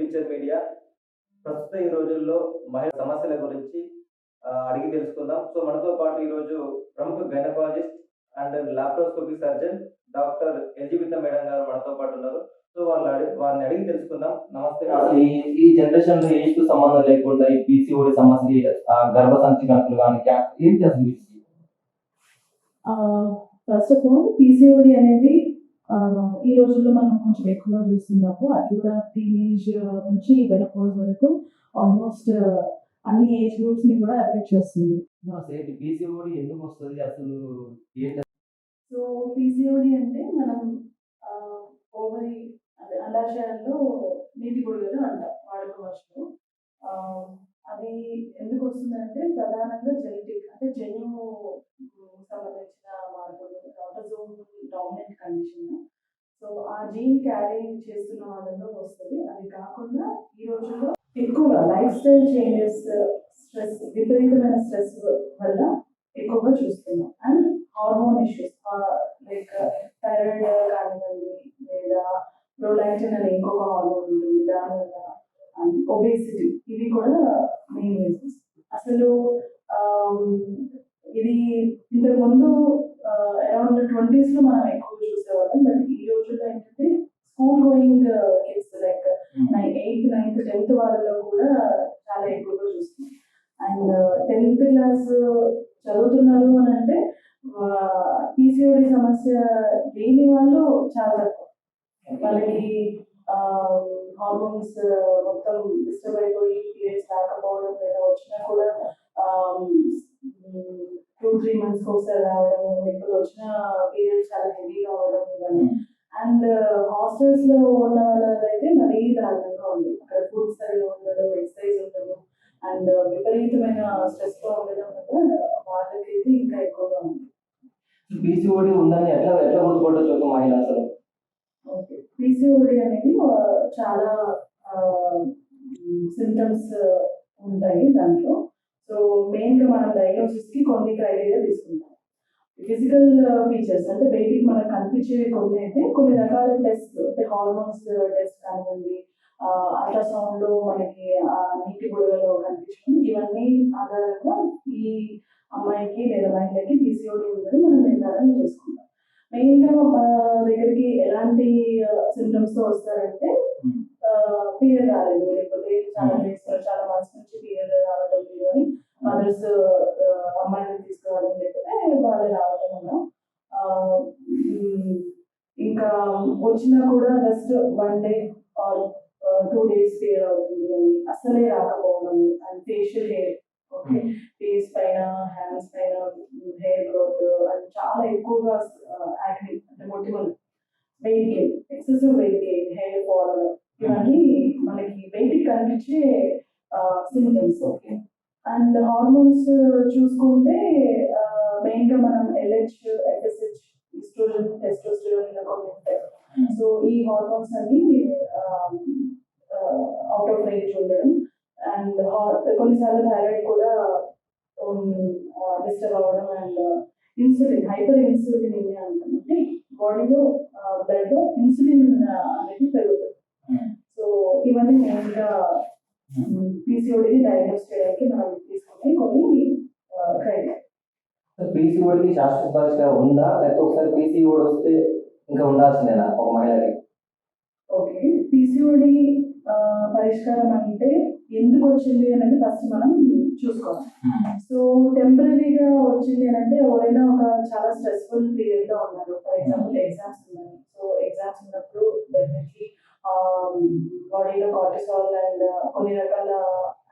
Feature media. ప్రస్తుత ఈ రోజుల్లో మహిళా సమస్యల గురించి అడిగి తెలుసుకుందాం. సో మనతో పాటు ఈ రోజు ప్రముఖ gynaecologist and laparoscopic surgeon doctor Elizabeth madam గారు మనతో పాటు ఉన్నారు. సో వాళ్ళు అడిగి వారిని అడిగి తెలుసుకుందాం. నమస్తే అసలు ఈ ఈ జనరేషన్లో ఏజ్తో సంబంధం లేకుండా ఈ పీసీఓడి సమస్య ఆ, గర్భసంచి కణకులు కానీ ఏంటి అసలు? ఫస్ట్ ఆఫ్ ఆల్ పీసీఓడి అనేది ఈ రోజుల్లో మనం కొంచెం ఎక్కువగా చూస్తున్నాము అది కూడా టీనేజ్ నుంచి వెనపోజ్ వరకు ఆల్మోస్ట్ అన్ని ఏజ్ గ్రూప్స్ని కూడా ఎఫెక్ట్ చేస్తుంది. ఎందుకు వస్తుంది అసలు? సో పీసీఓడి అంటే మనం ఓవరి అదే అండాశయాల్లో నీటి బుడగలు అంటాం వాడుక భాషలో ఆ, అది ఎందుకు వస్తుందంటే ప్రధానంగా జెనెటిక్ అంటే జన్యు సంబంధించిన మార్పులు ఆటోజోమ్ డామినెంట్ కండిషన్ సో ఆ జీన్ క్యారీ చేస్తున్న వాళ్ళలో వస్తుంది అది కాకుండా ఈ రోజుల్లో లైఫ్ చేంజెస్ స్ట్రెస్ విపరీతమైన స్ట్రెస్ వల్ల ఎక్కువగా చూస్తున్నాం. And hormone issues like thyroid కానివ్వండి లేదా ప్రొలాక్టిన్ అనే ఇంకొక హార్మోన్ ఉంటుంది దానివల్ల ఒబేసిటీ ఇవి కూడా మెయిన్ రీజన్స్ అసలు ఇది ఇంతకు ముందు అరౌండ్ ట్వంటీస్లో మనం ఎక్కువ చూసేవాళ్ళం బట్ ఈ రోజుల్లో ఏంటంటే school going kids like eighth ninth tenth వాళ్ళలో కూడా చాలా ఎక్కువగా చూస్తున్నాం అండ్ టెన్త్ క్లాస్ చదువుతున్నారు అని అంటే పీసీఓడి సమస్య లేని వాళ్ళు చాలా తక్కువ. వాళ్ళకి హార్మోన్స్ మొత్తం డిస్టర్బ్ సిమ్టమ్స్ ఉంటాయి దాంట్లో. సో మెయిన్గా మనం డయాగ్నోసిస్కి కొన్ని క్రైటీరియా తీసుకుంటాం. ఫిజికల్ ఫీచర్స్ uh, అంటే బయటికి మనకు కనిపించే కొన్ని అయితే కొన్ని రకాల టెస్ట్ అంటే హార్మోన్స్ టెస్ట్ uh, కానివ్వండి అల్ట్రాసౌండ్లో మనకి నీటి బుడగలో కనిపించడం ఇవన్నీ ఆధారంగా ఈ అమ్మాయికి లేదా మహిళకి పీసీఓడి ఉందని మనం నిర్ధారణ చేసుకుంటాం. మెయిన్గా మన దగ్గరికి ఎలాంటి తో వస్తారంటే పీరియడ్ రాలేదు. లేకపోతే చాలా డేస్ చాలా మంత్స్ నుంచి పీరియడ్ రావడం అని మదర్స్ అమ్మాయిని తీసుకురావడం లేకపోతే వాళ్ళు రావడం ఆ, ఉమ్, ఇంకా వచ్చినా కూడా just one day or two days period అవుతుంది అని అసలే రాకపోవడం అండ్ ఫేషియల్ హెయిర్ పీసీఓడికి శాశ్వత పరిష్కారం ఉందా? లేకపోతే ఒకసారి పీసీఓడి వస్తే ఇంకా ఉండాల్సిందేనా ఒక మహిళకి? ఓకే. పీసీఓడి పరిష్కారం అంటే ఎందుకు వచ్చింది అనేది ఫస్ట్ మనం చూసుకోవాలి. సో టెంపరీగా వచ్చింది అని అంటే ఎవరైనా ఒక చాలా స్ట్రెస్ఫుల్ పీరియడ్లో ఉన్నారు. ఫర్ ఎగ్జాంపుల్ ఎగ్జామ్స్ ఉన్నాయి. సో ఎగ్జామ్స్ ఉన్నప్పుడు డెఫినెట్లీ బాడీలో కార్టిసాల్ అండ్ కొన్ని రకాల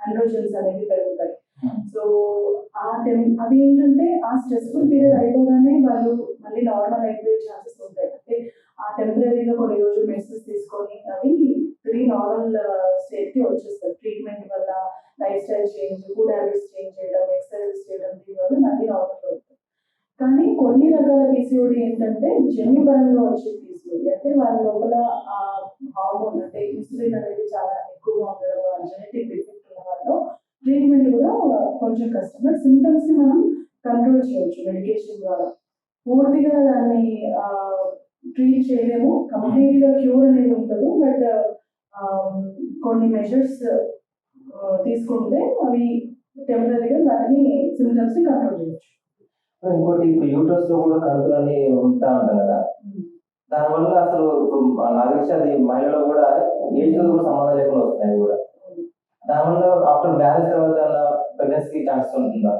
ఆండ్రోజన్స్ అనేవి పెరుగుతాయి. Hmm. సో ఆ టెం అవి ఏంటంటే ఆ స్ట్రెస్ఫుల్ పీరియడ్ అయిపోగానే వాళ్ళు మళ్ళీ నార్మల్ అయిపోయే ఛాన్సెస్ ఉంటాయి. అంటే ఆ టెంపరీగా కొన్ని రోజులు మెడిసిన్స్ తీసుకొని అవి తిరిగి నార్మల్ స్టేట్కి వచ్చేస్తారు ట్రీట్మెంట్ వల్ల life style change food habits change చేయడం ఎక్సర్సైజ్ చేయడం దీనివల్ల మళ్ళీ నార్మల్ అవుతుంది కానీ కొన్ని రకాల పీసీఓడి ఏంటంటే జన్యుపరంగా వచ్చే పీసీఓడి. అంటే వాళ్ళ లోపల ఆ హార్మోన్ అంటే ఇన్సులిన్ అనేది చాలా ఎక్కువగా ఉండడం జెనెటిక్ డిఫెక్ట్ ఉన్న వాళ్ళు ట్రీట్మెంట్ కూడా కొంచెం కష్టం బట్ సిమ్టమ్స్ని మనం కంట్రోల్ చేయొచ్చు. మెడికేషన్ ద్వారా. పూర్తిగా దాన్ని ట్రీట్ చేయలేము. కంప్లీట్గా క్యూర్ అనేది ఉండదు. బట్ కొన్ని మెజర్స్ తీసుకుంటే అవి టెంపరీగా వాటిని సిమ్టమ్స్ని కంట్రోల్ చేయొచ్చు. ఇంకోటి ఇప్పుడు యూట్రస్లో కూడా కణుతులని ఉంటా ఉంటాం కదా. దానివల్ల అసలు నాకు తెలిసి అది మహిళలో కూడా ఏజ్తో కూడా సంబంధం లేకుండా వస్తున్నాయి కూడా. దానివల్ల ఆఫ్టర్ మ్యారేజ్ తర్వాత ప్రెగ్నెన్సీకి ఛాన్స్ ఉంటుందా?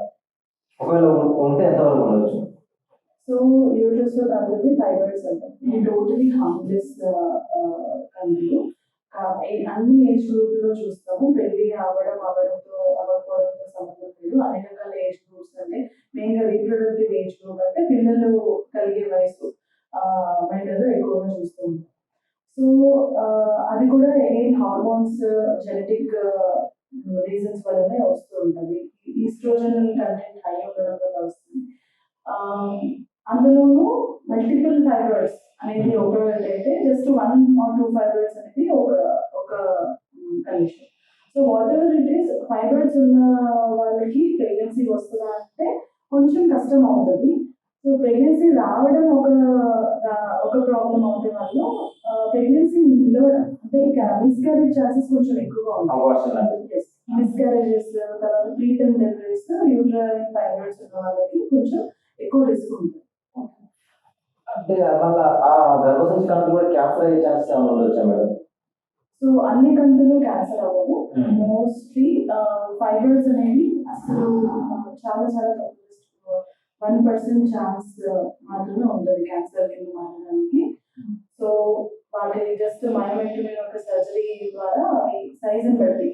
ఒకవేళ ఉంటే ఎంతవరకు ఉండొచ్చు? సో యూట్రస్లో కందులు థైరాయిడ్స్ అంటాం. ఇది టోటలీ హార్మ్లెస్ కందులు. అన్ని ఏజ్ గ్రూప్లో చూస్తాము. పెళ్ళి అవ్వడం అవ్వడంతో అవ్వకపోవడంతో సంబంధం లేదు. అన్ని రకాల ఏజ్ గ్రూప్స్ అంటే మెయిన్గా రీప్రొడక్టివ్ ఏజ్ గ్రూప్ అంటే పిల్లలు కలిగే వయసు ఆ, మహిళల్లో ఎక్కువగా చూస్తాము సో uh, అది కూడా ఏం హార్మోన్స్ జెనెటిక్ రీజన్స్ వల్లనే వస్తూ ఉంటుంది. ఈస్ట్రోజన్ కంటెంట్ హై ఉండడం వల్ల వస్తుంది. Um, అందులోనూ మల్టిపుల్ ఫైబ్రాయిడ్స్ అనేది ఒకటైతే just one or two fibroids అనేది ఒక ఒక condition so whatever it is fibroids ఉన్న వాళ్ళకి ప్రెగ్నెన్సీ వస్తుందా అంటే కొంచెం కష్టం అవుతుంది. సో ప్రెగ్నెన్సీ రావడం ఒక ఒక ప్రాబ్లం అవుతే వాళ్ళు ప్రెగ్నెన్సీ నిలవడం అంటే మిస్క్యారేజ్ ఛాన్సెస్ కొంచెం ఎక్కువగా ఉంటాయి. మిస్క్యారేజెస్ తర్వాత ప్రీటర్మ్ డెలివరీస్ యూట్రైన్ ఫైబ్రాయిడ్స్ ఉన్న వాళ్ళకి కొంచెం ఎక్కువ రిస్క్ ఉంటుంది. అంటే మళ్ళీ ఆ గర్భసంచి కణుతులు కూడా క్యాన్సర్ అయ్యే ఛాన్సెస్ ఏమైనా ఉండొచ్చా మేడం? సో అన్ని కందులు క్యాన్సర్ అవ్వవు. మోస్ట్లీ ఫైబర్స్ అనేవి అసలు చాలా చాలా వన్ పర్సెంట్ ఛాన్స్ మాత్రమే ఉంటుంది క్యాన్సర్ కింద మారడానికి. సో వాటి జస్ట్ మయోమెక్టమీ యొక్క సర్జరీ ద్వారా అవి సైజుని బట్టి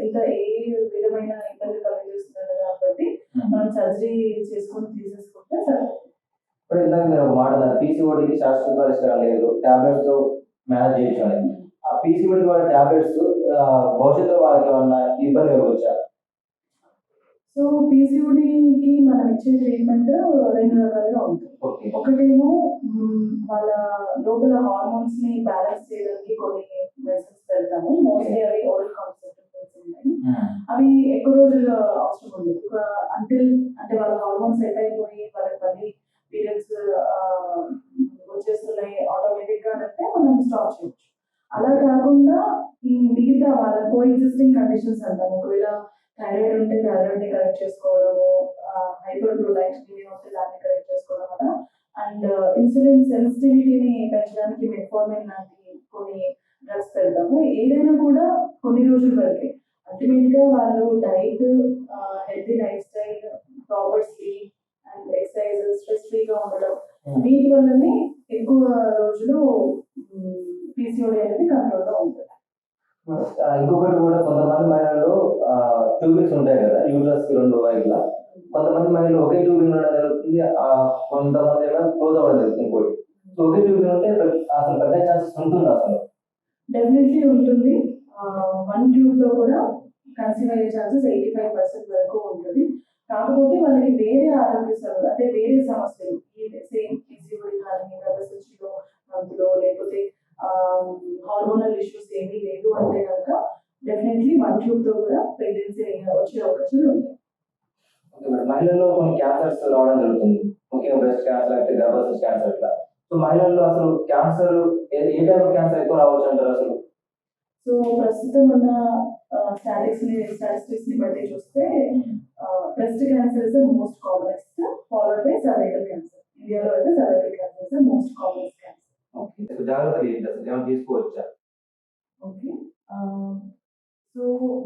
ఎంత ఏ విధమైన ఇబ్బంది కలిగిస్తుందో దాన్ని బట్టి మనం సర్జరీ చేసుకొని తీసేసుకుంటే సరే. ఇప్పుడు ఇందాక మీరు ఒక మాట అన్నారు పీసీఓడికి శాశ్వత పరిష్కారం లేదు టాబ్లెట్స్తో మేనేజ్ చేయొచ్చు అని ఆ పీసీఓడి వాడే టాబ్లెట్స్ భవిష్యత్తులో వాళ్ళకి ఏమన్నా ఇబ్బంది కలగవచ్చా సో పీసీఓడికి మనం ఇచ్చే ట్రీట్మెంట్ రెండు రకాలుగా ఉంటుంది. ఒకటేమో వాళ్ళ లోపల హార్మోన్స్ని బ్యాలెన్స్ చేయడానికి కొన్ని మెడిసిన్స్ పెడతాము. మోస్ట్లీ అవి ఓరల్ కాన్సెప్ట్ ఉంటాయి. అవి ఎక్కువ రోజులు అవసరం ఉండదు. ఒక అంటిల్ అంటే వాళ్ళ హార్మోన్స్ సెట్ అయిపోయి వాళ్ళకి మళ్ళీ పీరియడ్స్ వచ్చేస్తున్నాయి ఆటోమేటిక్గా అంటే మనం స్టాప్ చేయొచ్చు. అలా కాకుండా ఈ మిగతా వాళ్ళ కో ఎగ్జిస్టింగ్ కండిషన్స్ అంటాం ఒకవేళ థైరాయిడ్ ఉంటే థైరాయిడ్ని కరెక్ట్ చేసుకోవడము హైపర్ ప్రొలాక్టినియా ఉంటే దాన్ని కరెక్ట్ చేసుకోవడం వల్ల అండ్ ఇన్సులిన్ సెన్సిటివిటీని పెంచడానికి మెట్ఫార్మిన్ లాంటి కొన్ని డ్రగ్స్ పెడతాము. ఏదైనా కూడా కొన్ని రోజుల వరకే. అల్టిమేట్గా వాళ్ళు diet healthy life style proper sleep and exercise stress ఫ్రీగా ఉండడం వీటి వల్లనే ఎక్కువ రోజులు పీసీఓడి అనేది కంట్రోల్లో ఉంటుంది ఇంకొకటి కూడా కొంతమంది మహిళలు ట్యూబింగ్స్ ఉంటాయి కదా యూట్రస్కి రెండు వైపులా. కొంతమంది మహిళలు ఒకే ట్యూబింగ్ ఉండడం జరుగుతుంది ఆ, కొంతమంది ఏమైనా క్లోజ్ అవ్వడం జరుగుతుంది ఇంకోటి. సో ఒకే ట్యూబింగ్ ఉంటే అసలు పెద్ద ఛాన్సెస్ ఉంటుంది అసలు. డెఫినెట్లీ ఉంటుంది. వన్ ట్యూబ్తో కూడా కన్సీవ్ అయ్యే ఛాన్సెస్ ఎయిటీ ఫైవ్ పర్సెంట్ వరకు ఉంటుంది. కాకపోతే వాళ్ళకి వేరే ఆరోగ్య సమస్యలు అంటే వేరే సమస్యలు సేమ్ పీసీఓడి కానీ గర్భసంచిలో అందులో లేకపోతే హార్మోనల్ ఇష్యూస్ ఏమీ లేదు అంటే కనుక డెఫినెట్లీ వన్ ట్యూబ్తో కూడా ప్రెగ్నెన్సీ వచ్చే అవకాశాలు ఉంటాయి. మహిళల్లో కొన్ని క్యాన్సర్స్ రావడం జరుగుతుంది. ముఖ్యంగా బ్రెస్ట్ క్యాన్సర్ అయితే గర్భసంచి క్యాన్సర్ ఇట్లా. సో మహిళల్లో అసలు క్యాన్సర్ ఏ ఏ టైప్ ఆఫ్ క్యాన్సర్ ఎక్కువ రావచ్చు అంటారు అసలు? సో ప్రస్తుతం ఉన్న స్టాటిక్స్ని స్టాటిస్టిక్స్ని బట్టి చూస్తే breast cancer is the most commonest followed by cervical cancer ఇండియాలో అయితే cervical cancer is the most commonest cancer okay. జాగ్రత్తలు ఏంటి అసలు? ఏమైనా తీసుకోవచ్చా? ఓకే. సో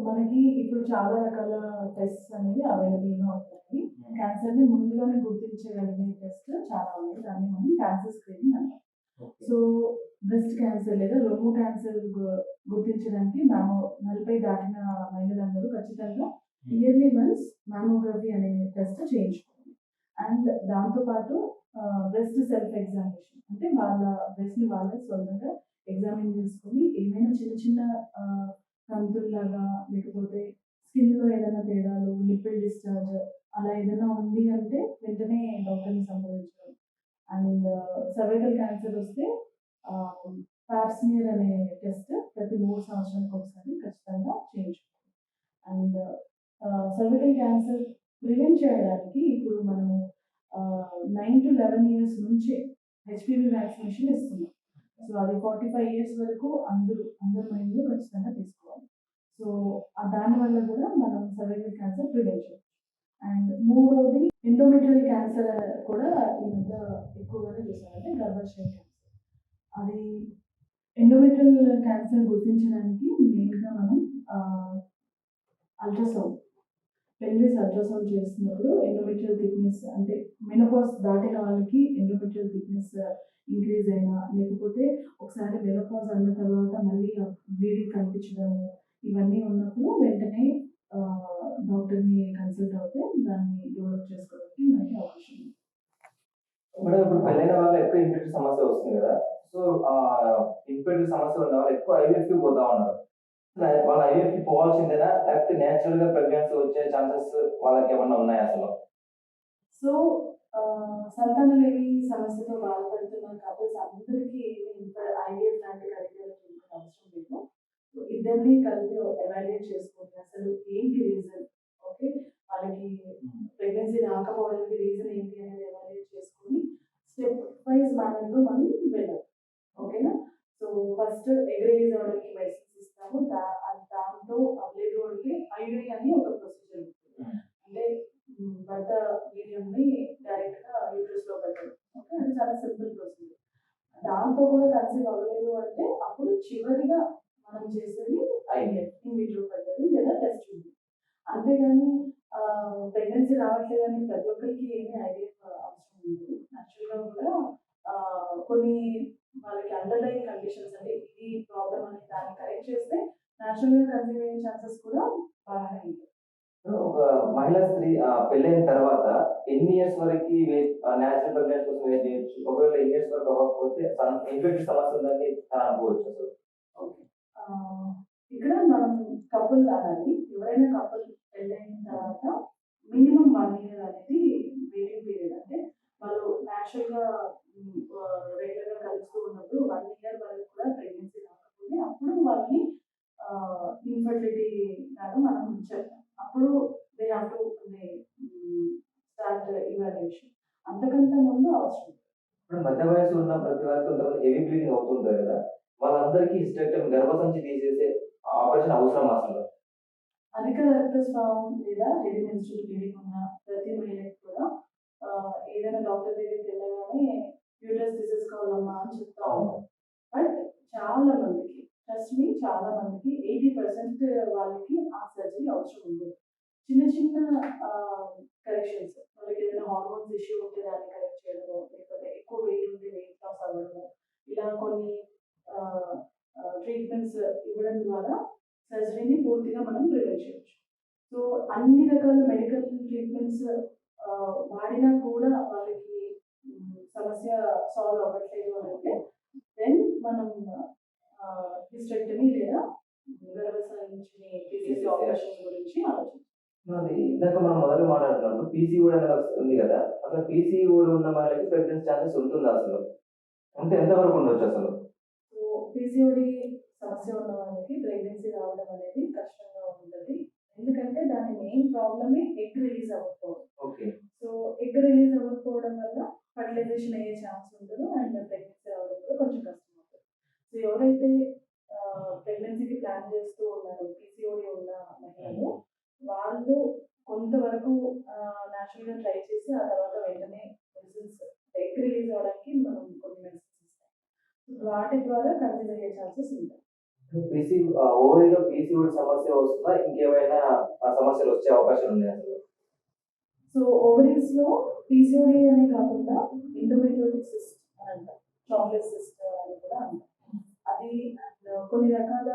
మనకి ఇప్పుడు చాలా రకాల టెస్ట్ అనేది అవైలబుల్గా ఉంటాయి క్యాన్సర్ని ముందుగానే గుర్తించగలిగే టెస్ట్ చాలా ఉన్నాయి. దాన్ని మనం క్యాన్సర్ స్క్రీనింగ్ అంటాం. సో బ్రెస్ట్ క్యాన్సర్ లేదా రొమ్ము క్యాన్సర్ గుర్తించడానికి మేము నలభై దాటిన మహిళలందరూ ఖచ్చితంగా ఇయర్లీ వన్స్ మ్యామోగ్రఫీ అనే టెస్ట్ చేయించుకోవాలి. అండ్ దాంతోపాటు బ్రెస్ట్ సెల్ఫ్ ఎగ్జామినేషన్ అంటే వాళ్ళ బ్రెస్ట్ని వాళ్ళే సొంతంగా ఎగ్జామిన్ చేసుకొని ఏమైనా చిన్న చిన్న కంతుల్లాగా లేకపోతే స్కిన్లో ఏదైనా తేడాలు లిపిడ్ డిశ్చార్జ్ అలా ఏదైనా ఉంది అంటే వెంటనే డాక్టర్ని సంప్రదించడం. అండ్ సర్వైకల్ క్యాన్సర్ వస్తే పాప్స్మియర్ అనే టెస్ట్ ప్రతి మూడు సంవత్సరాలకు ఒకసారి ఖచ్చితంగా చేయించుకోవాలి. అండ్ సర్వైకల్ క్యాన్సర్ ప్రివెంట్ చేయడానికి ఇప్పుడు మనము నైన్ టు లెవెన్ ఇయర్స్ నుంచే హెచ్పివి వ్యాక్సినేషన్ ఇస్తున్నాం. సో అది ఫార్టీ ఫైవ్ ఇయర్స్ వరకు అందరూ అందరి మైండ్లో ఖచ్చితంగా తీసుకోవాలి. సో ఆ దానివల్ల కూడా మనం సర్వైకల్ క్యాన్సర్ ప్రివెంట్ చేయొచ్చు. అండ్ మూడోది ఎండోమెట్రియల్ క్యాన్సర్ కూడా ఈ మధ్య ఎక్కువగానే చూసామంటే గర్భాశయ క్యాన్సర్ అది ఎండోమెట్రియల్ క్యాన్సర్ గుర్తించడానికి మెయిన్గా మనం అల్ట్రాసౌండ్ పెన్విస్ అల్ట్రాసౌండ్ చేస్తున్నప్పుడు ఎండోమెట్రియల్ థిక్నెస్ అంటే మెనోపాస్ దాటిన వాళ్ళకి ఎండోమెట్రియల్ థిక్నెస్ ఇంక్రీజ్ అయినా లేకపోతే ఒకసారి మెనోపాజ్ అన్న తర్వాత మళ్ళీ బ్లీడింగ్ కనిపించడము ఇవన్నీ ఉన్నప్పుడు వెంటనే డాక్టర్ని కన్సల్ట్ అవుతే దాన్ని డెవలప్ చేసుకోవడానికి మనకి అవకాశం ఉంది. మేడం ఇప్పుడు పెళ్ళైన వాళ్ళు ఎక్కువ ఇన్ఫెక్టివ్ సమస్య వస్తుంది కదా సో ఆ ఇన్ఫెక్టివ్ సమస్య ఉన్న వాళ్ళు ఎక్కువ ఐవీఎఫ్ పోతా ఉన్నారు. వాళ్ళ ఐవీఎఫ్ పోవాల్సిందేనా? లేకపోతే నేచురల్గా ప్రెగ్నెన్సీ వచ్చే ఛాన్సెస్ వాళ్ళకి ఏమన్నా ఉన్నాయా అసలు? సో ఆ, సంతానలేమి సమస్యతో బాధపడుతున్న కపుల్స్ అందరికీ ఐడియల్ లాంటి కరిక్యులర్ అవసరం లేదు. సో ఇద్దరిని కలిపి ఎవాల్యుయేట్ చేసుకోండి అసలు ఏంటి రీజన్ ఓకే వాళ్ళకి ప్రెగ్నెన్సీ రాకపోవడానికి రీజన్ ఏంటి అనేది ఎవాల్యుయేట్ చేసుకొని స్టెప్ వైజ్ మేనర్లో మనం వెళ్ళాలి ఓకేనా సో ఫస్ట్ ఎగ్ రిలీజ్ అవడానికి మెడిసిన్స్ ఇస్తాము దా అది దాంతో అవ్వలేదు అంటే ఐడి అని ఒక ప్రొసీజర్ ఉంటుంది అంటే మ్, భర్త మీడియంని డైరెక్ట్గా యూట్రస్లో పెట్టడం ఓకే అది చాలా సింపుల్ ప్రొసీజర్ దాంతో కూడా కన్సీవ్ అవ్వలేదు అంటే అప్పుడు చివరిగా మనం చేసేది ఐవీఎఫ్ ఇన్ విట్రో పద్ధతి లేదా టెస్ట్ ఉంది అంతేగాని ప్రెగ్నెన్సీ రావట్లేదని ప్రతి ఒక్కరికి ఏమీ ఐవీఎఫ్ అవసరం ఉండదు యాక్చువల్గా కూడా ఆ, కొన్ని వాళ్ళకి అండర్లైన్ కండిషన్స్ అంటే ఇది ప్రాబ్లం అని దాన్ని కరెక్ట్ చేస్తే న్యాచురల్గా కన్సీవ్ అయ్యే ఛాన్సెస్ కూడా బాగానే ఉంటాయి ఒక మహిళ స్త్రీ పెళ్ళైన తర్వాత ఎన్ని ఇయర్స్ వరకు నేచురల్ ప్రెగ్నెన్సీ కోసం వెయిట్ చేయొచ్చు? ఒకవేళ ఎన్ని ఇయర్స్ వరకు అవ్వకపోతే ఇన్ఫెక్టివ్ సమస్య ఉందని తను అనుకోవచ్చు అసలు. ఓకే. ఇక్కడ మనం కపుల్ అనేది ఎవరైనా కపుల్ పెళ్ళైన తర్వాత మినిమం వన్ ఇయర్ అనేది వెయిటింగ్ పీరియడ్ అంటే వాళ్ళు న్యాచురల్గా రెగ్యులర్గా కలుస్తూ ఉన్నప్పుడు వన్ ఇయర్ వరకు కూడా ప్రెగ్నెన్సీ రాకపోతే అప్పుడు వాళ్ళని ఇన్ఫర్టిలిటీ లాగా మనం చెప్తాం అప్పుడు they have to start evaluation అంతకంటే ముందు అవసరం. ఇప్పుడు మధ్య వయసు ఉన్న ప్రతి వారికి కొంతమంది హెవీ బ్లీడింగ్ అవుతుంటారు కదా. వాళ్ళందరికీ హిస్టెక్టమీ గర్భసంచి తీసేసే ఆపరేషన్ అవసరం అసలు. అధిక రక్తస్రావం లేదా హెవీ మెన్స్ట్రల్ బ్లీడింగ్ ఉన్న ప్రతి మహిళకి కూడా ఏదైనా డాక్టర్ దగ్గరికి వెళ్ళగానే యూట్రస్ తీసేసుకోవాలమ్మా అని చెప్తా. ఉంటాం బట్ చాలా మందికి ట్రస్ట్ మీ చాలా మందికి ఎయిటీ పర్సెంట్ వాళ్ళకి ఆ సర్జరీ అవసరం ఉంది చిన్న చిన్న కరెక్షన్స్ వాళ్ళకి ఏదైనా హార్మోన్స్ ఇష్యూ ఉంటే దాన్ని కరెక్ట్ చేయడము లేకపోతే ఎక్కువ వెయిట్ ఉంటే వెయిట్ లాస్ అవ్వడము. ఇలా కొన్ని ట్రీట్మెంట్స్ ఇవ్వడం ద్వారా సర్జరీని పూర్తిగా మనం ప్రివెంట్ చేయొచ్చు. సో అన్ని రకాల మెడికల్ ట్రీట్మెంట్స్ వాడినా కూడా వాళ్ళకి సమస్య సాల్వ్ అవ్వట్లేదు అని అంటే దెన్ మనం హిస్టెక్టమీ లేదా గర్భసంచిని తీసేసే ఆపరేషన్ గురించి ఆలోచించాలి ఇందాక మనం మొదలు మాట్లాడుతున్నప్పుడు పీసీఓడి అనేది ఒకటి ఉంది కదా. అసలు పీసీఓడి ఉన్న వాళ్ళకి ప్రెగ్నెన్సీ ఛాన్సెస్ ఉంటుందా అసలు? ఉంటే ఎంతవరకు ఉండొచ్చు అసలు? సో పీసీఓడి సమస్య ఉన్న వాళ్ళకి ప్రెగ్నెన్సీ రావడం అనేది కష్టంగా ఉంటుంది. ఎందుకంటే దాని మెయిన్ ప్రాబ్లమే ఎగ్ రిలీజ్ అవ్వకపోవడం. ఓకే సో ఎగ్ రిలీజ్ అవ్వకపోవడం వల్ల ఫర్టిలైజేషన్ అయ్యే ఛాన్స్ ఉండదు అండ్ ప్రెగ్నెన్సీ రావడం కూడా కొంచెం కష్టం అవుతుంది. సో ఎవరైతే ప్రెగ్నెన్సీకి ప్లాన్ చేస్తూ ఉన్నారో పీసీఓడి ఉన్న మహిళలు వాళ్ళు కొంతవరకు న్యాచురల్గా ట్రై చేసి ఆ తర్వాత వెంటనే మెడిసిన్స్ ఎగ్ రిలీజ్ అవ్వడానికి మనం కొన్ని మెడిసిన్స్ ఇస్తాం. వాటి ద్వారా కన్సీవ్ అయ్యే ఛాన్సెస్ ఉంటాయి. పీసీ ఓవరీలో పీసీఓడి సమస్య వస్తుందా? ఇంకేమైనా ఆ సమస్యలు వచ్చే అవకాశాలు ఉన్నాయి సో ఓవరీస్లో పీసీఓడి అనే కాకుండా ఇండోమెట్రియోటిక్ సిస్ట్ అని అంటాం. చాక్లెట్ సిస్ట్ అని కూడా అంటాం. అది and కొన్ని రకాల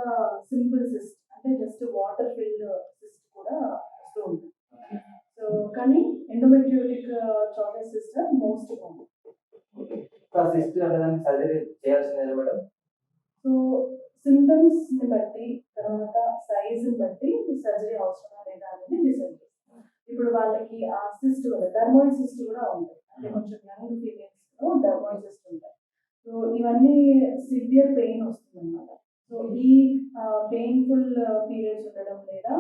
సింపుల్ సిస్ట్ అంటే జస్ట్ వాటర్ ఫిల్డ్ సిస్ట్ కూడా వస్తూ ఉంటుంది సో కానీ endometriotic chocolate cyst most common ఆ సిస్ట్ అంటే దానికి సర్జరీ చేయాల్సిందే మేడం సో సిమ్టమ్స్ని బట్టి తర్వాత సైజ్ని బట్టి సర్జరీ అవసరమా లేదా అనేది డిసైడ్ చేస్తాం ఇప్పుడు వాళ్ళకి ఆ సిస్ట్ వల్ల డర్మాయిడ్ సిస్ట్ కూడా ఉంటాయి అంటే కొంచెం యంగ్ ఫీమేల్స్లో డర్మాయిడ్ సిస్ట్ ఉంటాయి సో ఇవన్నీ సివియర్ పెయిన్ వస్తుంది అనమాట సో ఈ పెయిన్ఫుల్ పీరియడ్స్ ఉండడం లేదా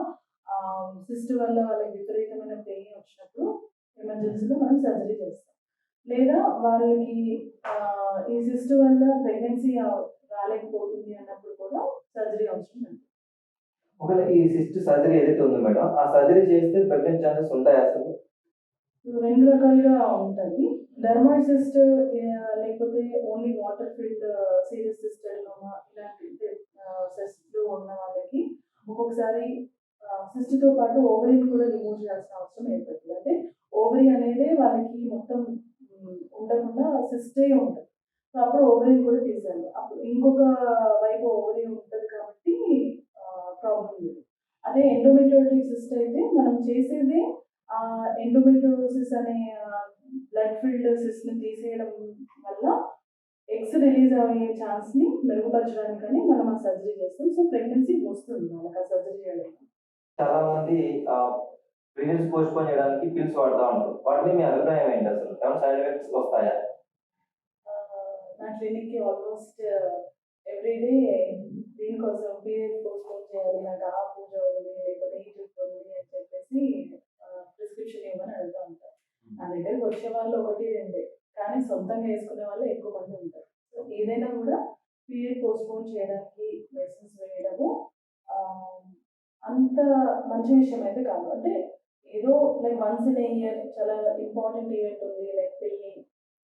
సిస్ట్ వల్ల వాళ్ళకి విపరీతమైన పెయిన్ వచ్చినప్పుడు ఎమర్జెన్సీలో మనం సర్జరీ చేస్తాం లేదా వాళ్ళకి ఆ, ఈ సిస్ట్ వల్ల ప్రెగ్నెన్సీ రాలేకపోతుంది అన్నప్పుడు కూడా సర్జరీ అవసరం ఉంది ఒకవేళ ఈ సిస్ట్ సర్జరీ ఏదైతే ఉందో మేడం ఆ సర్జరీ చేస్తే ప్రెగ్నెంట్ ఛాన్సెస్ ఉంటాయి అసలు? రెండు రకాలుగా ఉంటుంది డర్మాసిస్ట్ లేకపోతే ఓన్లీ వాటర్ ఫిల్డ్ సీరియస్ సిస్టర్లోమా ఇలాంటి సిస్ట్లో ఉన్న వాళ్ళకి ఒక్కొక్కసారి సిస్ట్తో పాటు ఓవరీని కూడా రిమూవ్ చేయాల్సిన అవసరం ఏర్పడుతుంది. అంటే ఓవరీ అనేది వాళ్ళకి మొత్తం ఉండకుండా సిస్టే ఉంటుంది. సో అప్పుడు ఓవరీని కూడా తీసేయాలి. అప్పుడు ఇంకొక వైపు ఓవరీ ఉంటుంది కాబట్టి ప్రాబ్లం లేదు అదే ఎండోమెట్రియోటిక్ సిస్ట్ అయితే మనం చేసేదే ఎండోమెట్రియోసిస్ అనే బ్లడ్ ఫిల్డ్ సిస్ట్ని తీసేయడం వల్ల ఎగ్స్ రిలీజ్ అయ్యే ఛాన్స్ని మెరుగుపరచడానికని మనం ఆ సర్జరీ చేస్తాం. సో ప్రెగ్నెన్సీ వస్తుంది వాళ్ళకి ఆ సర్జరీ చేయడం. చాలా మంది ప్రెగ్నెన్సీ పోస్ట్ పోన్ చేయడానికి పిల్స్ వాడుతూ ఉంటారు. వాటిని మీ అభిప్రాయం ఏంటి అసలు? ఏమైనా సైడ్ ఎఫెక్ట్స్ వస్తాయా? నా క్లినిక్కి ఆల్మోస్ట్ ఎవ్రీడే దీనికోసం పీరియడ్ పోస్ట్పోన్ చేయాలి నాకు ఆ పూజ ఉంది లేకపోతే ఈ ట్రిప్ ఉంది అని చెప్పేసి ప్రిస్క్రిప్షన్ ఇవ్వమని అడుగుతూ ఉంటారు నా దగ్గరికి వచ్చే వాళ్ళు ఒకటి రెండే. కానీ సొంతంగా వేసుకునే వాళ్ళు ఎక్కువ మంది ఉంటారు. సో ఏదైనా కూడా పీరియడ్ పోస్ట్పోన్ చేయడానికి మెడిసిన్స్ వేయడము అంత మంచి విషయం అయితే కాదు. అంటే ఏదో లైక్ వన్స్ ఇన్ ఇయర్ చాలా ఇంపార్టెంట్ ఈవెంట్ ఉంది లైక్ పెళ్ళి.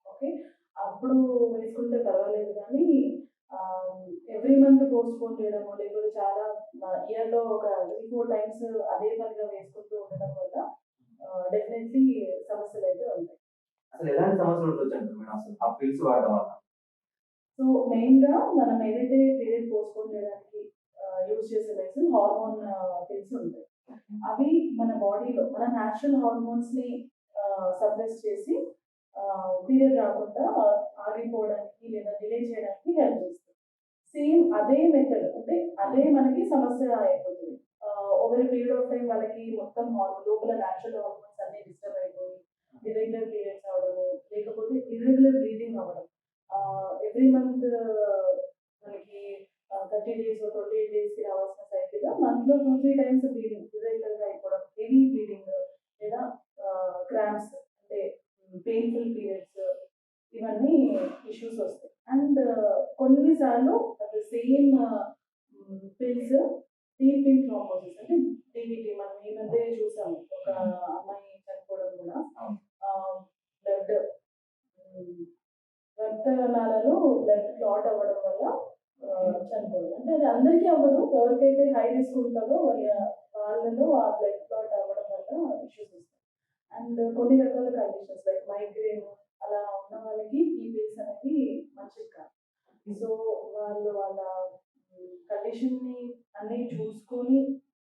ఓకే అప్పుడు వేసుకుంటే పర్వాలేదు కానీ ఎవ్రీ మంత్ పోస్ట్ పోన్ చేయడము లేకపోతే చాలా ఇయర్లో ఒక త్రీ ఫోర్ టైమ్స్ అదే పనిగా వేసుకుంటూ ఉండడం వల్ల డెఫినెట్లీ సమస్యలు అయితే ఉంటాయి. అసలు ఎలాంటి సమస్యలు ఉండొచ్చు అంటారు మేడం? అసలు ఆ పిల్స్ వాడడం వల్ల. సో మెయిన్గా మనం ఏదైతే పీరియడ్ పోస్ట్ పోన్ చేయడానికి యూజ్ చేసే మెడిసిన్ హార్మోన్ పిల్స్ ఉంటాయి. అవి మన బాడీలో మన న్యాచురల్ హార్మోన్స్ని సప్రెస్ చేసి పీరియడ్ రాకుండా ఆగిపోవడానికి లేదా డిలే చేయడానికి హెల్ప్ చేస్తుంది సేమ్ అదే మెథడ్ అంటే అదే మనకి సమస్య అయిపోతుంది. ఓవర్ పీరియడ్ ఆఫ్ టైం వాళ్ళకి మొత్తం హార్మోన్ లోపల న్యాచురల్ హార్మోన్స్ అన్ని డిస్టర్బ్ అయిపోయి ఇర్రెగ్యులర్ పీరియడ్స్ అవడము లేకపోతే ఇర్రెగ్యులర్ బ్లీడింగ్ అవ్వడం ఎవ్రీ మంత్ మనకి థర్టీ డేస్ ట్వంటీ ఎయిట్ డేస్కి రావాల్సిన సైకిల్ మంత్లో టూ త్రీ టైమ్స్ బ్లీడింగ్ ఇర్రెగ్యులర్గా అయిపోవడం హెవీ బ్లీడింగ్ లేదా క్రాంప్స్ అంటే పెయిన్ఫుల్ పీరియడ్స్ ఇవన్నీ ఇష్యూస్ వస్తాయి. అండ్ కొన్నిసార్లు same pills deep vein thrombosis అంటే మనం ఈ మధ్య చూసాము. ఒక అమ్మాయి చనిపోవడం కూడా. బ్లడ్ రక్తనాళాలు బ్లడ్ క్లాట్ అవ్వడం వల్ల చనిపోవడం. అంటే అది అందరికీ అవ్వదు. ఎవరికైతే హై రిస్క్ ఉంటుందో వాళ్ళ వాళ్ళలో ఆ బ్లడ్ క్లాట్ అవ్వడం వల్ల ఇష్యూస్ వస్తాయి. అండ్ కొన్ని రకాల కండిషన్స్ లైక్ మైగ్రేన్ అలా ఉన్న వాళ్ళకి ఈ పిల్స్ అనేవి మంచిది కాదు. సో వాళ్ళు వాళ్ళ కండిషన్ని అన్ని చూసుకొని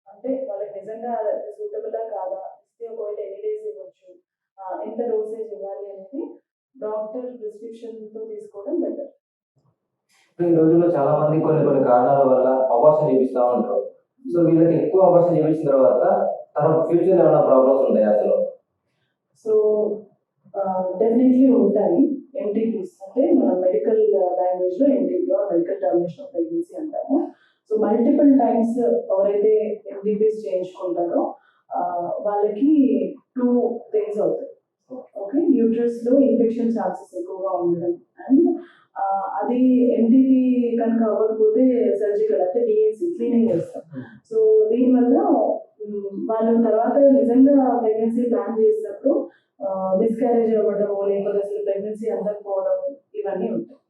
అంటే వాళ్ళకి నిజంగా సూటబులా కాదా? ఇస్తే ఒకవేళ ఎన్ని డేస్ ఇవ్వచ్చు? ఎంత డోసేజ్ ఇవ్వాలి అనేది డాక్టర్ ప్రిస్క్రిప్షన్తో తీసుకోవడం బెటర్ ఈ రోజుల్లో చాలా మంది కొన్ని కొన్ని కారణాల వల్ల అబార్షన్ చేపిస్తూ ఉంటారు. సో వీళ్ళకి ఎక్కువ అబార్షన్ చేపించిన తర్వాత తర్వాత ఫ్యూచర్ ఏమైనా ప్రాబ్లమ్స్ ఉంటాయి అసలు? సో డెఫినెట్లీ ఉంటాయి. ఎంటీపీస్ అంటే మన మెడికల్ లాంగ్వేజ్లో MTP medical termination of pregnancy అంటాము. సో మల్టిపుల్ టైమ్స్ ఎవరైతే ఎంటీపీస్ చేయించుకుంటారో వాళ్ళకి టూ థింగ్స్ అవుతాయి. ఓకే యూట్రస్లో ఇన్ఫెక్షన్ ఛాన్సెస్ ఎక్కువగా ఉండడం అండ్ అది ఎంటీపీ కనుక అవ్వకపోతే సర్జికల్ అంటే డిఎన్సీ క్లీనింగ్ చేస్తాం సో దీనివల్ల వాళ్ళు తర్వాత నిజంగా ప్రెగ్నెన్సీ ప్లాన్ చేసినప్పుడు మిస్క్యారేజ్ అవ్వడము లేకపోతే అసలు ప్రెగ్నెన్సీ అందకపోవడం ఇవన్నీ ఉంటాయి.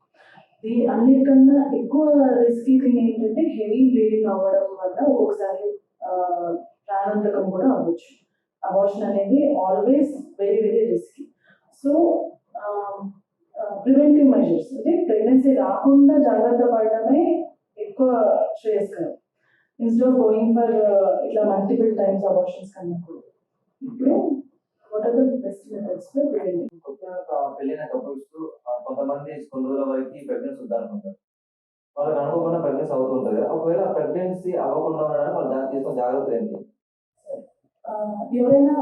దీని అన్నిటికన్నా ఎక్కువ రిస్కీ థింగ్ ఏంటంటే హెవీ బ్లీడింగ్ అవ్వడం వల్ల ఒక్కొక్కసారి ప్రాణాంతకం కూడా అవ్వచ్చు. అబార్షన్ అనేది always very very risky so preventive measures అంటే ప్రెగ్నెన్సీ రాకుండా జాగ్రత్త పడడమే ఎక్కువ శ్రేయస్కరం. ఇన్స్టెడ్ ఆఫ్ గోయింగ్ ఫర్ ఇట్లా మల్టిపుల్ టైమ్స్ అబార్షన్స్ కన్నా కూడా ఇప్పుడు what are the best methods for preventing పెళ్ళైన కపుల్స్ కొంతమంది కొన్ని రోజుల వరకు ప్రెగ్నెన్సీ వద్దనుకుంటారు వాళ్ళకి అనుకోకుండా ప్రెగ్నెన్సీ అవుతుంటుంది కదా. ఒకవేళ ప్రెగ్నెన్సీ అవ్వకుండా ఉండడానికి వాళ్ళు దాన్ని తీసుకున్న జాగ్రత్తలు ఏంటి? ఎవరైనా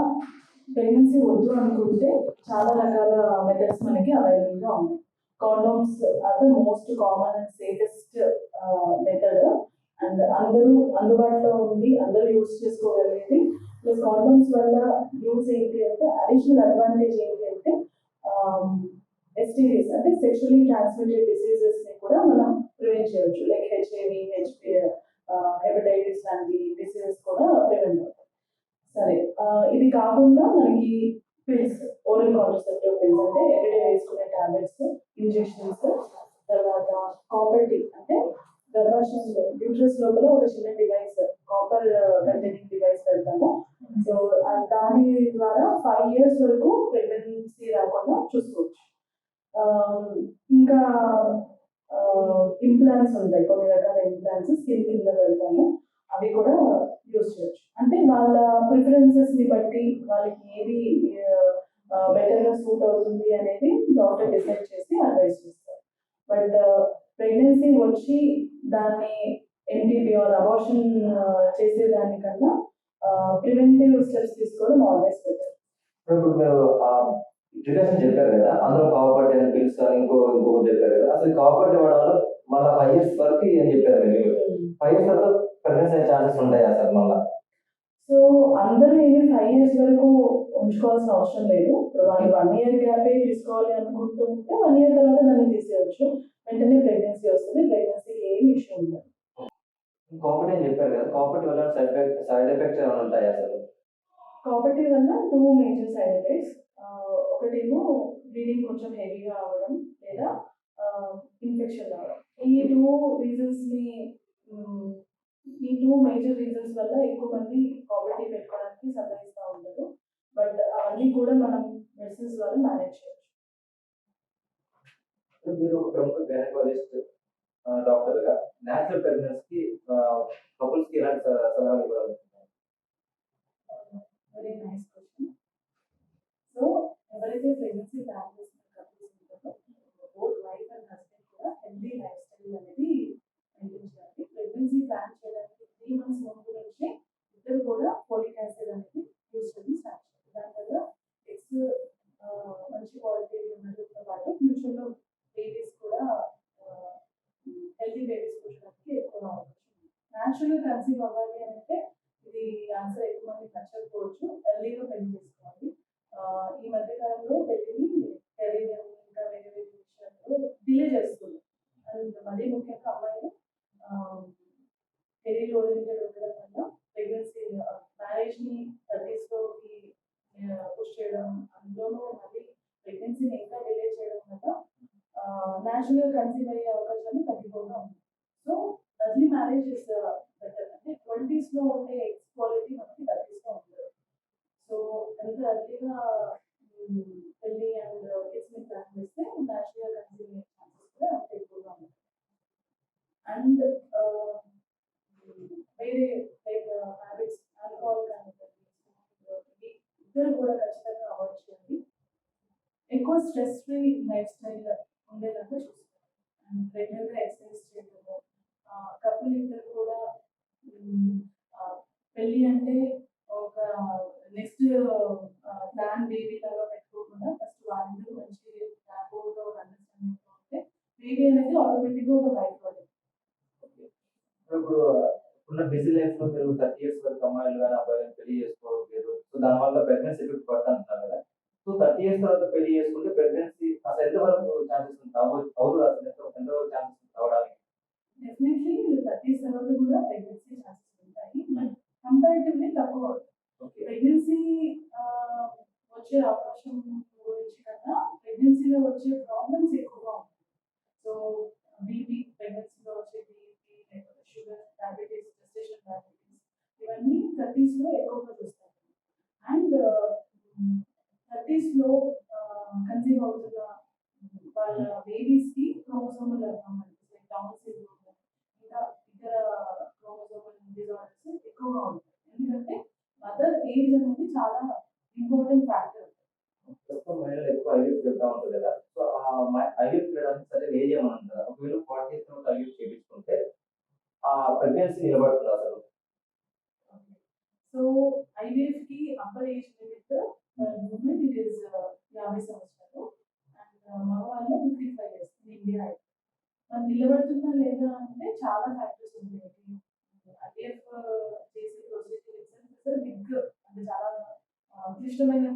ప్రెగ్నెన్సీ వద్దు అనుకుంటే చాలా రకాల మెథడ్స్ మనకి అవైలబుల్గా ఉన్నాయి. Condoms are the most common and safest method and అందరూ అందుబాటులో ఉంది అందరూ యూస్ చేసుకోగలిగేది ప్లస్ కాండమ్స్ వల్ల యూజ్ ఏంటి అంటే అడిషనల్ అడ్వాంటేజ్ ఏంటి అంటే um, ఎస్టీడీస్ అంటే సెక్షువలీ ట్రాన్స్మిటెడ్ డిసీజెస్ని కూడా మనం ప్రివెంట్ చేయవచ్చు. లైక్ హెచ్ఐవి హెచ్పి హెపటైటిస్ లాంటి డిసీజెస్ కూడా ప్రివెంట్ అవుతాయి. సరే uh, ఇది కాకుండా మనకి పిల్స్ ఓరల్ కాంట్రసెప్టివ్ పిల్స్ అంటే ఎవ్రీడే వేసుకునే టాబ్లెట్స్ ఇంజెక్షన్స్ తర్వాత కాపర్టీ అంటే గర్భాశయంలో యూట్రస్ లోపల ఒక చిన్న డివైస్ కాపర్ కంటైనింగ్ డివైస్ పెడతాము. సో దాని ద్వారా ఫైవ్ ఇయర్స్ వరకు ప్రెగ్నెన్సీ రాకుండా చూసుకోవచ్చు. ఆ, ఇంకా ఇంప్లాంట్స్ ఉంటాయి. కొన్ని రకాల ఇంప్లాంట్స్ స్కిన్ కింద పెడతాము. అవి కూడా యూస్ చేయొచ్చు. అంటే వాళ్ళ ప్రిఫరెన్సెస్ని బట్టి వాళ్ళకి ఏది బెటర్గా సూట్ అవుతుంది అనేది డాక్టర్ డిసైడ్ చేసి అడ్వైస్ చేస్తారు. బట్ ప్రెగ్నెన్సీ వచ్చి దాన్ని ఎంటీపీ ఆర్ అబార్షన్ చేసేదానికన్నా ప్రివెంటివ్ స్టెప్స్ తీసుకోవడం ఆల్వేస్ బెటర్ ఇప్పుడు మీరు చెప్పారు కదా అందులో కాపర్టీ అని పిలుస్తారు ఇంకో ఇంకొకటి చెప్పారు కదా అసలు కాపర్టీ వాడడం వల్ల మళ్ళీ ఫైవ్ ఇయర్స్ వరకు ఏం చెప్పారు మీరు? ఫైవ్ ఇయర్స్ తర్వాత ప్రెగ్నెన్సీ ఛాన్సెస్ ఉంటాయా సార్ మళ్ళీ? సో అందరూ ఏమి ఫైవ్ ఇయర్స్ వరకు ఉంచుకోవాల్సిన అవసరం లేదు. ఇప్పుడు వాళ్ళు వన్ ఇయర్ గ్యాపే తీసుకోవాలి అనుకుంటూ ఉంటే వన్ ఇయర్ తర్వాత దాన్ని తీసేయచ్చు వెంటనే ప్రెగ్నెన్సీ వస్తుంది. ప్రెగ్నెన్సీకి ఏమి ఇష్యూ ఉండదు. కాపర్టీ అని చెప్పారు కదా కాపర్టీ వల్ల సైడ్ ఎఫెక్ట్ సైడ్ ఎఫెక్ట్స్ ఏమైనా ఉంటాయా అసలు? కాబట్టి వల్ల టూ మేజర్ సైడ్ ఎఫెక్ట్స్ ఒకటేమో బ్లీడింగ్ కొంచెం హెవీగా అవ్వడం లేదా ఇన్ఫెక్షన్ రావడం. ఈ టూ రీజన్స్ని మ్, ఈ టూ మేజర్ రీజన్స్ వల్ల ఎక్కువ మంది కాపర్టీ పెట్టుకోవడానికి సంతరిస్తూ ఉంటారు. బట్ అవన్నీ కూడా మనం మెడిసిన్స్ ద్వారా మేనేజ్ చేయొచ్చు. మీరు ఒక ప్రముఖ గైనకాలజిస్ట్ డాక్టర్గా న్యాచురల్ ప్రెగ్నెన్సీ కపుల్స్కి ఎలాంటి సలహాలు ఇవ్వాలనుకుంటున్నారు వెరీ నైస్ క్వశ్చన్ సో ఎవరైతే ప్రెగ్నెన్సీ ప్లాన్ చేస్తున్న కపుల్స్ ఉంటారో బోత్ వైఫ్ అండ్ హస్బెండ్ కూడా హెల్దీ లైఫ్ స్టైల్ అనేది మెయింటైన్ ప్రెగ్నెన్సీ ప్లాన్ చేయడానికి త్రీ మంత్స్ ముందు నుంచి ఇద్దరు కూడా ఫోలిక్ యాసిడ్ అనేది యూజ్ చేయడం స్టార్ట్ చేయాలి దానివల్ల ఎగ్స్ మంచి క్వాలిటీ ఉండడంతో పాటు ఫ్యూచర్లో బేబీస్ కూడా హెల్తీ బేబీస్ పుట్టడానికి ఎక్కువ అవకాశం ఉంది. న్యాచురల్గా కన్సీవ్ అవ్వాలి అంటే ఇది ఆన్సర్ ఎక్కువ మంది నచ్చకపోవచ్చు. ఎర్లీగా పెళ్ళి చేసుకోవాలి. ఈ మధ్యకాలంలో పెళ్ళిని కెరీర్ ఇంకా వేరే వేరే విషయాల్లో డిలే చేస్తుంది అండ్ మరీ ముఖ్యంగా అమ్మాయిలు కెరీర్ ఓరియంటెడ్ ఉండడం వల్ల ప్రెగ్నెన్సీ మ్యారేజ్ని థర్టీస్లోకి పుష్ చేయడం అందులోనూ మళ్ళీ ప్రెగ్నెన్సీని ఇంకా డిలే చేయడం వల్ల న్యాచురల్ కన్సీవ్ అయ్యే అవకాశాలు తగ్గిపోతూ ఉన్నాయి so early marriage is better అంటే ట్వంటీస్లో ఉండే ఎక్స్ క్వాలిటీ మనకి థర్టీస్లో ఉంటుంది సో ఎంత ఎర్లీగా పెళ్ళి అండ్ కిడ్స్ని ప్లాన్ చేస్తే న్యాచురల్ కన్సీవ్ అయ్యే ఛాన్సెస్ కూడా అంత ఎక్కువగా ఉంటాయి అండ్ వేరే లైక్ హ్యాబిట్స్ ఆల్కహాల్ కానీ ఇద్దరు కూడా ఖచ్చితంగా అవాయిడ్ చేయాలి ఎక్కువ స్ట్రెస్ ఫ్రీ లైఫ్ స్టైల్ ఉండేలాగా చూసుకోవాలి అండ్ రెగ్యులర్గా ఎక్సర్సైజ్ చేయడం కపుల్ ఇద్దరు కూడా మ్, ఆ, పెళ్ళి అంటే ఒక నెక్స్ట్ ప్లాన్ బేబీ లాగా పెట్టుకోకుండా ఫస్ట్ వాళ్ళిద్దరు మంచి ర్యాపోగా ఒక అండర్స్టాండింగ్ ఉంటే బేబీ అనేది ఆటోమేటిక్గా ఒక బయట పడుతుంది ఇప్పుడు ఉన్న బిజీ లైఫ్లో మీరు థర్టీ ఇయర్స్ వరకు అమ్మాయిలు కానీ అబ్బాయిలు కానీ పెళ్ళి చేసుకోవట్లేదు సో దానివల్ల ప్రెగ్నెన్సీ ఎఫెక్ట్ పడుతుంటున్నారు కదా సో థర్టీ ఇయర్స్ తర్వాత పెళ్ళి చేసుకుంటే ప్రెగ్నెన్సీ అసలు ఎంతవరకు ఛాన్సెస్ ఉంటుంది అవుతుంది అసలు ఎంత ఎంతవరకు ఛాన్సెస్ అవడానికి డెఫినెట్లీ థర్టీస్ తర్వాత కూడా ప్రెగ్నెన్సీ ఛాన్సెస్ ఉంటాయి బట్ కంపారిటివ్లీ తక్కువ ప్రెగ్నెన్సీ వచ్చే అవకాశం గురించి కన్నా ప్రెగ్నెన్సీలో వచ్చే ప్రాబ్లమ్స్ ఎక్కువగా ఉంటాయి. సో బీపీ ప్రెగ్నెన్సీలో వచ్చే బీపీ లేకపోతే షుగర్ డయాబెటీస్ జెస్టేషన్ డయాబెటీస్ ఇవన్నీ థర్టీస్లో ఎక్కువగా చూస్తాం అండ్ థర్టీస్లో కన్సీవ్ అవుతున్న వాళ్ళ బేబీస్కి క్రోమోసోమల్ అబ్నార్మాలిటీస్ డౌన్ సిండ్రోమ్ ఇంకా ఇతర క్రోమోసోమల్ డిజార్డర్స్ ఎక్కువగా ఉంటాయి. ఎందుకంటే మదర్ ఏజ్ అనేది చాలా ఇంపార్టెంట్ ఫ్యాక్టర్ ప్రస్తుతం మహిళలు ఎక్కువ ఐవీఎఫ్ వెళ్తా ఉంటారు కదా. సో ఆ వెళ్ళడానికి ఏజ్ ఏమని ఉంటుందా ఒకవేళ ఫార్టీ ఇయర్స్ తర్వాత ఐవీఎఫ్ చేయించుకుంటే ఆ ప్రెగ్నెన్సీ నిలబడుతుంది అసలు? So ఐవీఎఫ్కి upper age limit moment it is యాభై సంవత్సరాలు. అండ్ మగవాళ్ళు ఫిఫ్టీ ఫైవ్ ఇయర్స్ ఇండియా మరి నిలబడుతుందా లేదా అంటే చాలా ఫ్యాక్టర్స్ ఉంటాయి ఐవీఎఫ్ చేసే ప్రొసీజర్ ఇట్స్ బిగ్ అంటే చాలా ఆ, క్లిష్టమైన